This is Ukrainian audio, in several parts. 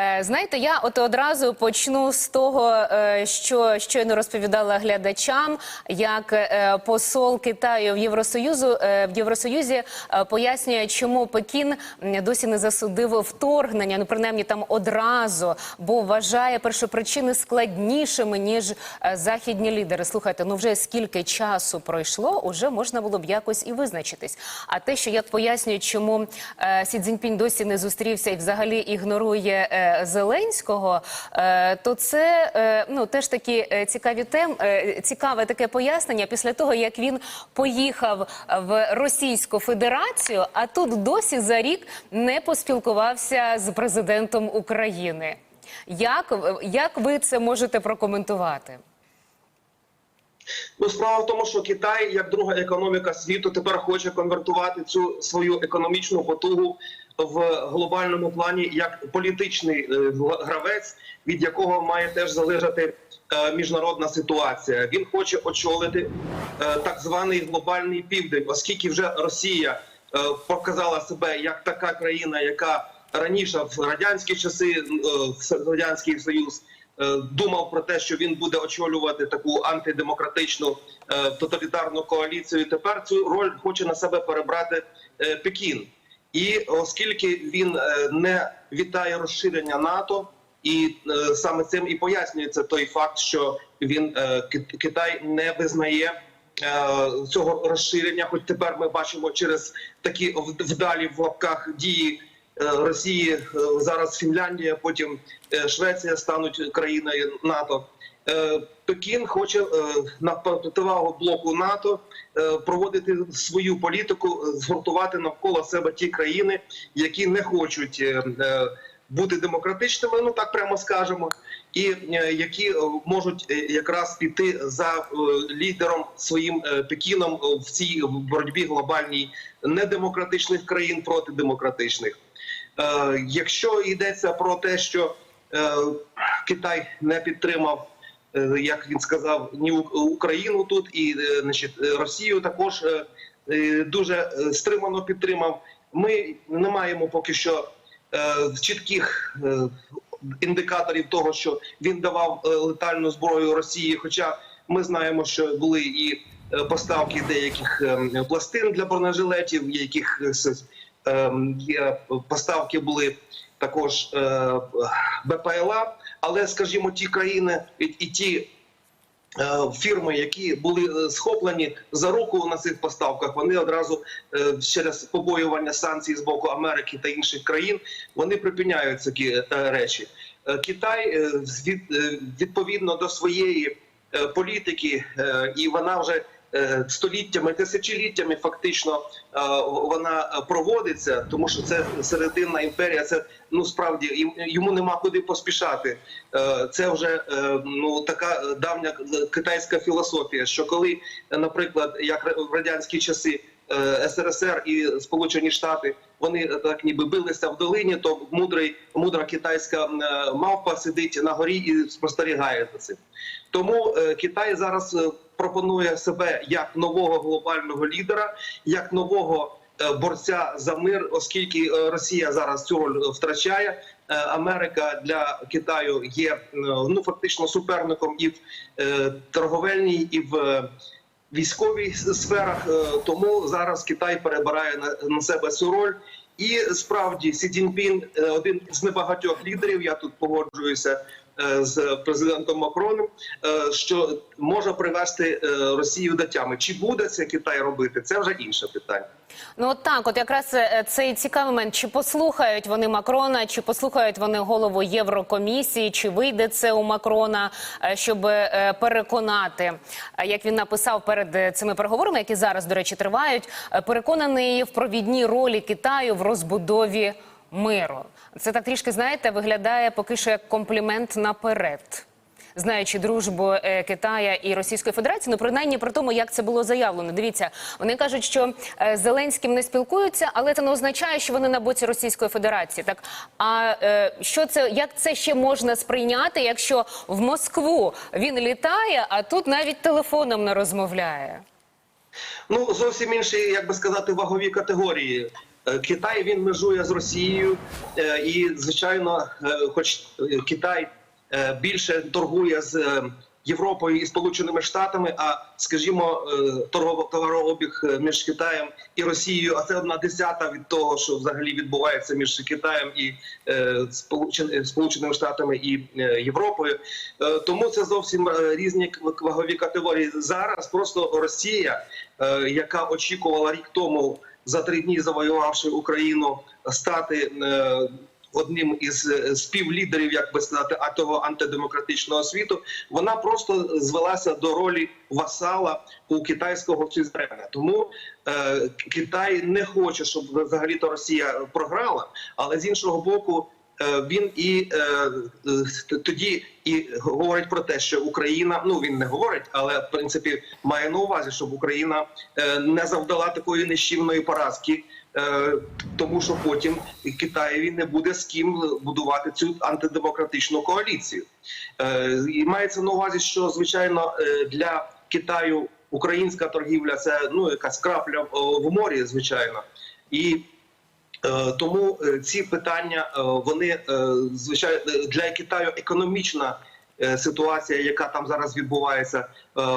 Е, Знаєте, я от одразу почну з того, е, що щойно розповідала глядачам, як е, посол Китаю в Євросоюзу в Євросоюзі пояснює, чому Пекін досі не засудив вторгнення, ну принаймні там одразу, бо вважає першопричини складнішими ніж західні лідери. Слухайте, ну вже скільки часу пройшло, уже можна було б якось і визначитись. А те, що як пояснюють, чому Сі Цзіньпінь досі не зустрівся і взагалі ігнорує Зеленського, е, то це е, ну теж такі е, цікаві тем, цікаве таке пояснення після того, як він поїхав в Російську Федерацію, а тут досі за рік не поспілкувався з президентом України. Як, як ви це можете прокоментувати? Ну, справа в тому, що Китай, як друга економіка світу, тепер хоче конвертувати цю свою економічну потугу в глобальному плані як політичний е, гравець, від якого має теж залежати е, міжнародна ситуація. Він хоче очолити е, так званий глобальний південь, оскільки вже Росія показала себе як така країна, яка раніше в радянські часи в радянський союз думав про те, що він буде очолювати таку антидемократичну е, тоталітарну коаліцію. Тепер цю роль хоче на себе перебрати е, Пекін. І оскільки він е, не вітає розширення НАТО, і е, саме цим і пояснюється той факт, що він е, Китай не визнає е, цього розширення. Хоч тепер ми бачимо через такі вдалі в лапках дії е, Росії е, зараз Фінляндія, потім е, Швеція стануть країною НАТО. Е, Пекін хоче е, на противагу блоку НАТО е, проводити свою політику, е, згуртувати навколо себе ті країни, які не хочуть е, е, бути демократичними, ну так прямо скажемо, і е, які е, можуть е, якраз піти за е, лідером своїм е, Пекіном е, в цій боротьбі глобальній недемократичних країн проти демократичних. Е, Якщо йдеться про те, що е, Китай не підтримав, е, як він сказав, ні Україну тут і значить, Росію також дуже стримано підтримав. Ми не маємо поки що чітких індикаторів того, що він давав летальну зброю Росії. Хоча ми знаємо, що були і поставки деяких е, пластин для бронежилетів, яких поставки були також е, БПЛА. Але, скажімо, ті країни і, ті е, фірми, які були е, схоплені за руку на цих поставках, вони одразу через побоювання санкцій з боку Америки та інших країн вони припиняють такі речі. Китай відповідно до своєї політики, і вона вже століттями, тисячоліттями фактично е, вона проводиться, тому що це серединна імперія. Це ну справді йому нема куди поспішати. Е, Це вже е, ну така давня китайська філософія. Що коли, е, наприклад, як в радянські часи. Е, СРСР і Сполучені Штати вони так ніби билися в долині, то мудрий мудра китайська е, мавпа сидить на горі і спостерігає за цим. Тому е, Китай зараз пропонує себе як нового глобального лідера, як нового борця за мир, оскільки Росія зараз цю роль втрачає. Америка для Китаю є ну фактично суперником і в торговельній, і в військовій сферах. Е, Тому зараз Китай перебирає на, себе цю роль. І справді Сі Цзіньпін е, один з небагатьох лідерів. Я тут погоджуюся з президентом Макроном, е, що може привести е, Росію до тями. Чи буде це Китай робити? Це вже інше питання. Ну от так, от якраз е, цей цікавий момент. Чи послухають вони Макрона, чи послухають вони голову Єврокомісії, чи вийде це у Макрона, е, щоб е, переконати, е, як він написав перед е, цими переговорами, які зараз, до речі, тривають, е, переконаний в провідній ролі Китаю в розбудові миру. Це так трішки знаєте, виглядає поки що як комплімент наперед знаючи дружбу е, Китая і Російської Федерації, ну принаймні про тому, як це було заявлено. Дивіться, вони кажуть, що е, з Зеленським не спілкуються, але це не означає, що вони на боці Російської Федерації. Так а е, що це як це ще можна сприйняти, якщо в Москву він літає, а тут навіть телефоном не розмовляє? Ну зовсім інші, як би сказати, вагові категорії. Е, Китай він межує з Росією, е, і звичайно, е, хоч Китай більше торгує з Європою і Сполученими Штатами, а скажімо, торгово товарообіг між Китаєм і Росією, а це одна десята від того, що взагалі відбувається між Китаєм і Сполученими Штатами і Європою. Тому це зовсім різні вагові категорії. Зараз просто Росія, яка очікувала рік тому за три дні завоювавши Україну, стати е, одним із е, співлідерів, як би сказати, того антидемократичного світу, вона просто звелася до ролі васала у китайського сюзерена. Тому е, Китай не хоче, щоб взагалі то Росія програла, але з іншого боку. Е, Він і е, е, тоді і говорить про те, що Україна, ну він не говорить, але в принципі має на увазі, щоб Україна не завдала такої нищівної поразки, тому що потім Китаєві не буде з ким будувати цю антидемократичну коаліцію. І мається на увазі, що звичайно для Китаю українська торгівля це ну якась крапля в- морі, звичайно, і Тому е, ці питання е, вони е, звичайно для Китаю економічна е, ситуація, яка там зараз відбувається, е,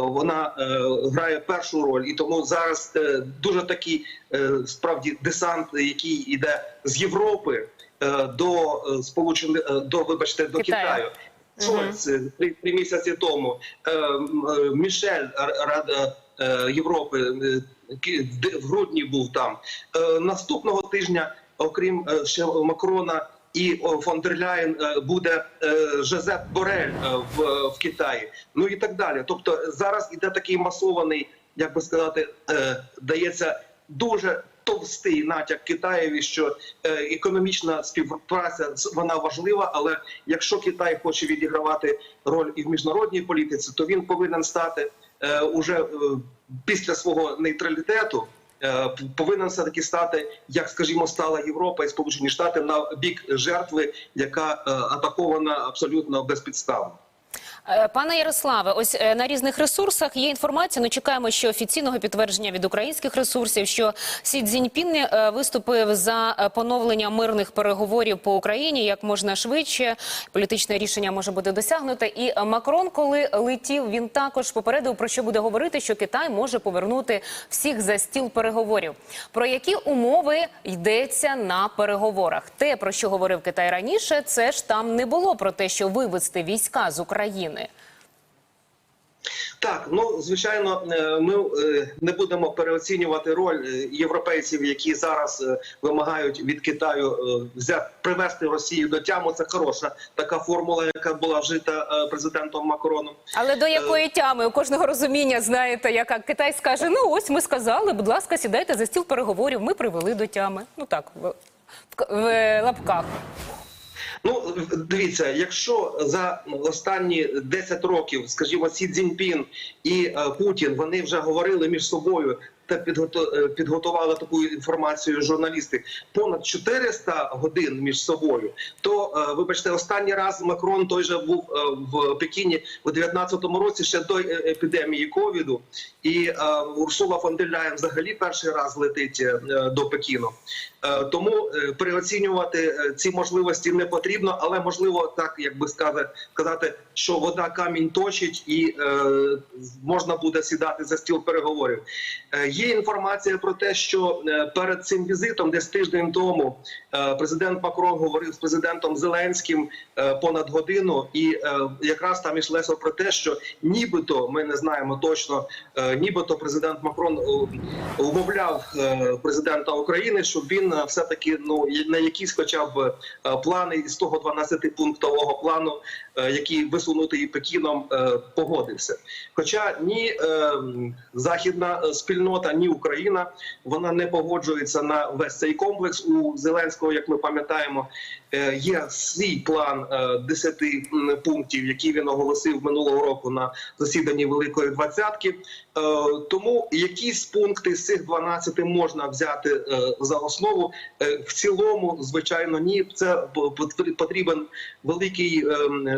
вона е, грає першу роль, і тому зараз е, дуже такий е, справді десант, який йде з Європи е, до е, сполучених е, до вибачте до Китаю. Китаю. Шольц е, три, три місяці тому е, е, Мішель Рада е, Європи е, в грудні був там. Е, Наступного тижня, окрім е, ще Макрона і фон дер Ляєн, е, буде Жозеп Борель в, Китаї. Ну і так далі. Тобто зараз іде такий масований, як би сказати, дається дуже. Товстий натяк Китаєві, що економічна співпраця вона важлива, але якщо Китай хоче відігравати роль і в міжнародній політиці, то він повинен стати уже е, після свого нейтралітету. е, Повинен все таки стати, як скажімо, стала Європа і Сполучені Штати на бік жертви, яка е, атакована абсолютно безпідставно. Е, Пане Ярославе, ось е, на різних ресурсах є інформація. Ну чекаємо, що офіційного підтвердження від українських ресурсів, що Сі Цзіньпін е, виступив за поновлення мирних переговорів по Україні як можна швидше. Політичне рішення може бути досягнуте. І Макрон, коли летів, він також попередив про що буде говорити, що Китай може повернути всіх за стіл переговорів. Про які умови йдеться на переговорах? Те, про що говорив Китай раніше, це ж там не було про те, що вивести війська з України. Так, ну звичайно, е, ми е, не будемо переоцінювати роль е, європейців, які зараз вимагають від Китаю взяти привести Росію до тяму. Це хороша така формула, яка була вжита президентом Макроном. Але до якої тями у кожного розуміння знаєте, яка Китай скаже: ну ось ми сказали, будь ласка, сідайте за стіл переговорів. Ми привели до тями. Ну так в, в, в лапках. Ну дивіться, якщо за останні 10 років, скажімо, Сі Цзіньпін і е, Путін вони вже говорили між собою та е, підготували таку інформацію журналісти понад 400 годин між собою. То е, вибачте, останній раз Макрон той же був е, в Пекіні у 19-му році ще до епідемії ковіду, і Урсула фон взагалі перший раз летить до Пекіну. Тому переоцінювати ці можливості не потрібно, але можливо так, як би сказати, що вода камінь точить, і можна буде сідати за стіл переговорів. Є інформація про те, що е, перед цим візитом, десь тиждень тому, е, президент Макрон говорив з президентом Зеленським е, понад годину, і якраз там йшлося про те, що нібито ми не знаємо точно, нібито президент Макрон умовляв президента України, щоб він все таки ну на якісь, хоча б плани із того 12 пунктового плану, який висунутий Пекіном, е, погодився. Хоча ні е, західна е, спільнота, ні Україна вона не погоджується на весь цей комплекс. У Зеленського, як ми пам'ятаємо, е, є свій план е, 10 пунктів, які він оголосив минулого року на засіданні Великої Двадцятки. Е, Тому якісь пункти з цих 12 можна взяти е, за основу. Е, В цілому, звичайно, ні. Це по- по- потрібен великий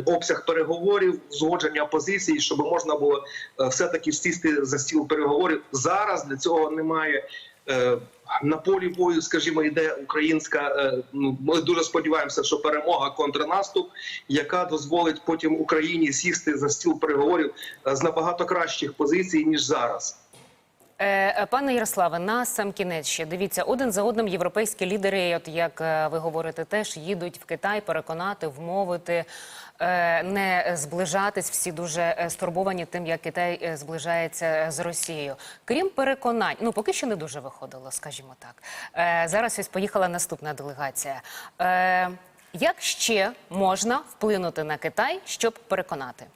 обсяг переговорів, згодження позицій, щоб можна було е, все таки сісти за стіл переговорів. Зараз для цього немає. Е, на полі бою, скажімо, йде українська. е, Ну ми дуже сподіваємося, що перемога контрнаступ, яка дозволить потім Україні сісти за стіл переговорів е, з набагато кращих позицій ніж зараз. Е, Пане Ярославе, на сам кінець ще дивіться один за одним європейські лідери, от як е, ви говорите, теж їдуть в Китай переконати, вмовити, е, не зближатись. Всі дуже е, стурбовані тим, як Китай е, зближається з Росією. Крім переконань, ну поки що не дуже виходило, скажімо так. Е, Зараз ось поїхала наступна делегація. Е, Як ще можна вплинути на Китай, щоб переконати?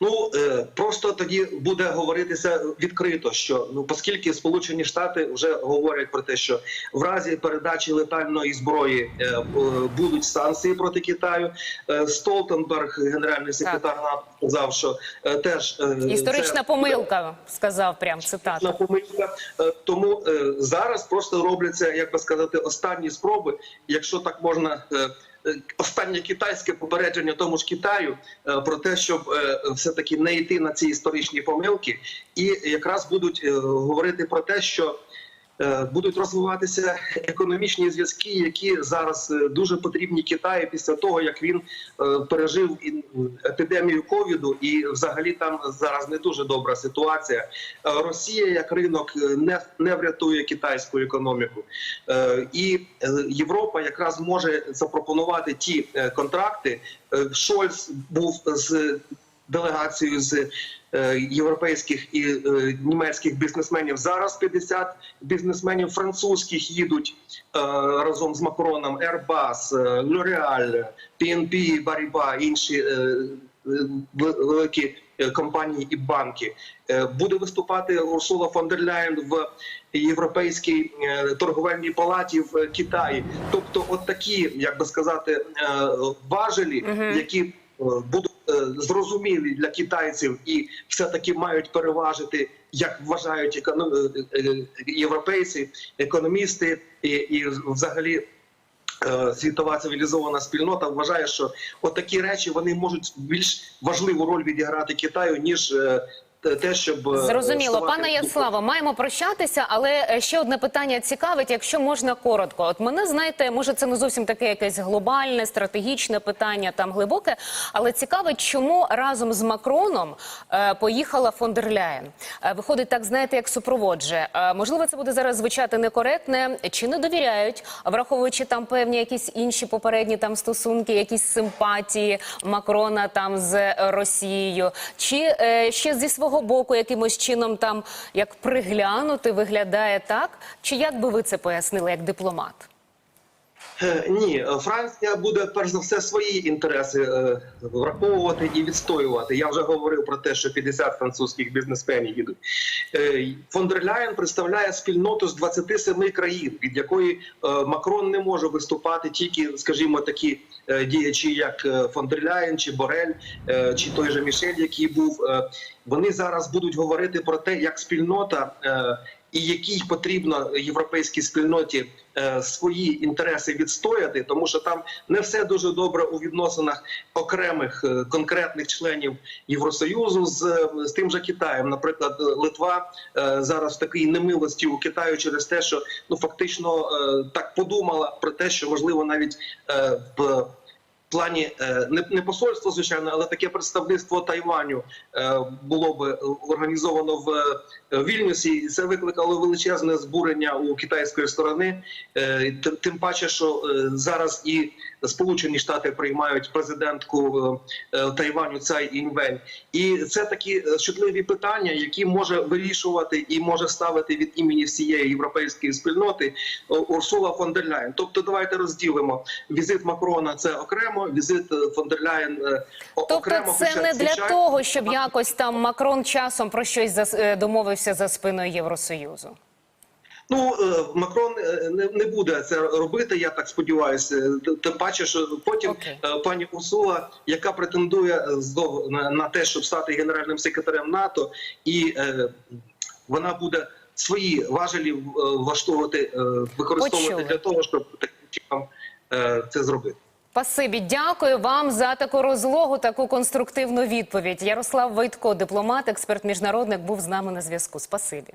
Ну е, просто тоді буде говоритися відкрито, що ну оскільки Сполучені Штати вже говорять про те, що в разі передачі летальної зброї е, е, будуть санкції проти Китаю. Столтенберг, генеральний секретар НАТО, сказав, що теж Історична це- помилка, сказав прям цитата. помилка. Тому зараз просто робляться, як би сказати, останні спроби, якщо так можна. Останнє китайське попередження тому ж Китаю е, про те, щоб е, все таки не йти на ці історичні помилки, і якраз будуть е, говорити про те, що будуть розвиватися економічні зв'язки, які зараз е, дуже потрібні Китаю після того, як він е, пережив епідемію ковіду, і взагалі там зараз не дуже добра ситуація. Е, Росія як ринок е, не, не врятує китайську економіку, Е, і е, Європа якраз може запропонувати ті е, контракти. Е, Шольц був з делегацією з е, європейських і е, німецьких бізнесменів. Зараз 50 бізнесменів французьких їдуть е, разом з Макроном. Airbus, L'Oreal, PNP, Paribas, інші ве- великі компанії і банки. Буде виступати Урсула фон дер Ляєн в європейській торговельній палаті в Китаї. Тобто, от такі, як би сказати, важелі, які будуть е, зрозумілі для китайців і все-таки мають переважити, як вважають економ- е, е, європейці, економісти і, і взагалі. е, Світова цивілізована спільнота вважає, що отакі речі вони можуть більш важливу роль відіграти Китаю ніж е, те- щоб е, Зрозуміло, ставати- пане Яцлаво, маємо прощатися, але е, ще одне питання цікавить, якщо можна коротко. От мене знаєте, може це не зовсім таке якесь глобальне, стратегічне питання, там глибоке, але цікавить, чому разом з Макроном е, поїхала фон дер Ляєн. Е, виходить, так знаєте, як супроводжує. Е, можливо, це буде зараз звучати некоректне, чи не довіряють, враховуючи там певні якісь інші попередні там стосунки, якісь симпатії Макрона там з Росією, чи е, ще зі свого боку якимось чином там як приглянути виглядає так? Чи як би ви це пояснили як дипломат? Е, Ні, е, Франція буде перш за все свої інтереси е, враховувати і відстоювати. Я вже говорив про те, що 50 французьких бізнесменів їдуть. Е, Фон дер Ляєн представляє спільноту з 27 країн, від якої Макрон не може виступати тільки, скажімо, такі діячі, як е, фон дер Ляєн чи Борель, чи той же Мішель, який був. Вони зараз будуть говорити про те, як спільнота. Е, і якій потрібно європейській спільноті е, свої інтереси відстояти, тому що там не все дуже добре у відносинах окремих е, конкретних членів Євросоюзу з, з тим же Китаєм. Наприклад, Литва е, зараз в такій немилості у Китаю через те, що ну фактично е, так подумала про те, що можливо навіть е, в плані е, не, посольство, звичайно, але таке представництво Тайваню е, було б організовано в е, Вільнюсі, це викликало величезне збурення у китайської сторони. Е, тим- паче, що е, зараз і Сполучені Штати приймають президентку е, Тайваню Цай Інвень, і це такі чутливі питання, які може вирішувати і може ставити від імені всієї європейської спільноти Урсула фон дер Ляєн. Тобто, давайте розділимо візит Макрона. Це окремо, візит фон дер Ляєн Тобто, окремо. це не для того, щоб якось там Макрон часом про щось зас- е, за спиною Євросоюзу. Ну е, Макрон е, не, буде це робити. Я так сподіваюся. Т- Тим паче, що потім е, пані Урсула, яка претендує е, здов- на, те, щоб стати генеральним секретарем НАТО, і е, вона буде свої важелі е, влаштовувати, е, використовувати Почули. для того, щоб таким чином е, це зробити. Спасибі, дякую вам за таку розлогу, таку конструктивну відповідь. Ярослав Войтко, дипломат, експерт міжнародник, був з нами на зв'язку. Спасибі.